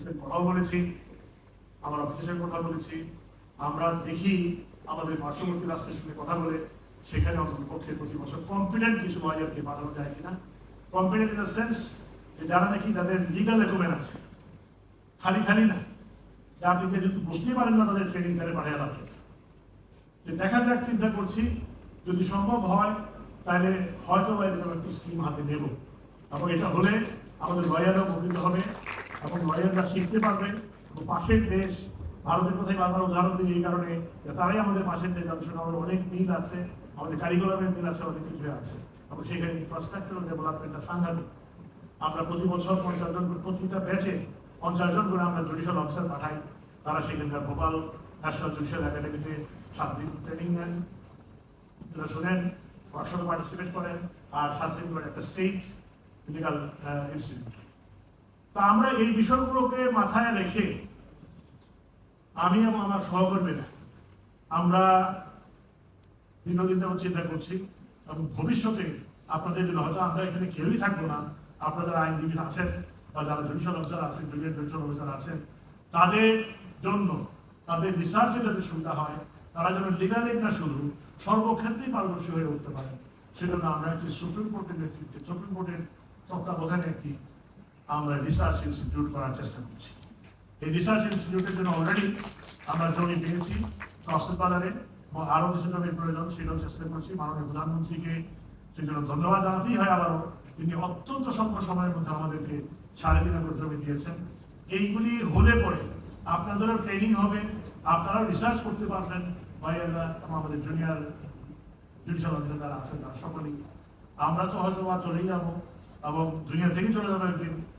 সঙ্গে কথাও বলেছি, আমার অফিসের কথা বলেছি, আমরা দেখি আমাদের পার্শ্ববর্তী রাষ্ট্রের সঙ্গে কথা বলে সেখানে অন্তত পক্ষে প্রতি বছর কম্পিটেন্ট কিছু লয়ারকে পাঠানো যায় কিনা। কম্পিটেন্ট ইন দ্য সেন্স যে যারা নাকি তাদের লিগাল রেকমেন্ড আছে, খালি খালি না, যে আপনি যদি বুঝতেই পারেন না তাদের ট্রেনিং তাহলে পাঠিয়ে লাভ। যে দেখা যাক, চিন্তা করছি, যদি সম্ভব হয়, তাহলে হয়তো বা এরকম একটি স্কিম হাতে নেব। এবং এটা হলে আমাদের লয়ারও উপকৃত হবে। এবং লয়াররা শিখতে পারবে এবং পাশের দেশ ভারতের কথাই বারবার উদাহরণ দিই এই কারণে তারাই আমাদের পাশের দেশ, যাদের সঙ্গে আমাদের অনেক মিল আছে, আমাদের কারিকুলামের মিল আছে, অনেক কিছু আছে। এবং সেখানে ইনফ্রাস্ট্রাকচারাল ডেভেলপমেন্টটা সাংঘাতিক। আমরা প্রতি বছর পঞ্চাশ জন করে, প্রতিটা ব্যাচে পঞ্চাশ জন করে আমরা জুডিশিয়াল অফিসার পাঠাই। তারা সেখানকার ভোপাল ন্যাশনাল জুডিশিয়াল একাডেমিতে সাত দিন ট্রেনিং নেন। শোনেন ওয়ার্কশপে পার্টিসিপেট করেন, আর সাত দিন করে একটা স্টেট লিগাল ইনস্টিটিউট তা আমরা এই বিষয়গুলোকে মাথায় রেখে আমি এবং আমার সহকর্মীরা আমরা দীর্ঘদিন যাবত চিন্তা করছি এবং ভবিষ্যতে আপনাদের জন্য হয়তো আমরা এখানে কেউই থাকব না। আপনারা যারা আইনজীবী আছেন বা যারা জুডিশিয়াল অফিসার আছেন, জুনিয়র জুডিশিয়াল অফিসার আছেন, তাদের জন্য, তাদের রিসার্চে যাতে সুবিধা হয়, তারা যেন লিগালি না শুধু, সর্বক্ষেত্রেই পারদর্শী হয়ে উঠতে পারে সেজন্য আমরা একটি সুপ্রিম কোর্টের নেতৃত্বে সুপ্রিম কোর্টের তত্ত্বাবধানে একটি আমরা রিসার্চ ইনস্টিটিউট করার চেষ্টা করছি। এই রিসার্চ ইনস্টিটিউটের জন্য অলরেডি আমরা জমি পেয়েছি কক্সেস বাজারে এবং আরও কিছু জমির প্রয়োজন, সেটাও চেষ্টা করছি। মাননীয় প্রধানমন্ত্রীকে সেই জন্য ধন্যবাদ জানাতেই হয় আবারও, তিনি অত্যন্ত স্বল্প সময়ের মধ্যে আমাদেরকে সাড়ে তিন একর জমি দিয়েছেন। এইগুলি হলে পরে আপনাদেরও ট্রেনিং হবে, আপনারাও রিসার্চ করতে পারবেন ভাইয়েরা আমাদের জুনিয়র জুডিশিয়াল অফিসার যারা আছেন, তারা সকলেই। আমরা তো হয়তো বা চলেই যাব, এবং দুনিয়া থেকেই চলে যাব একদিন।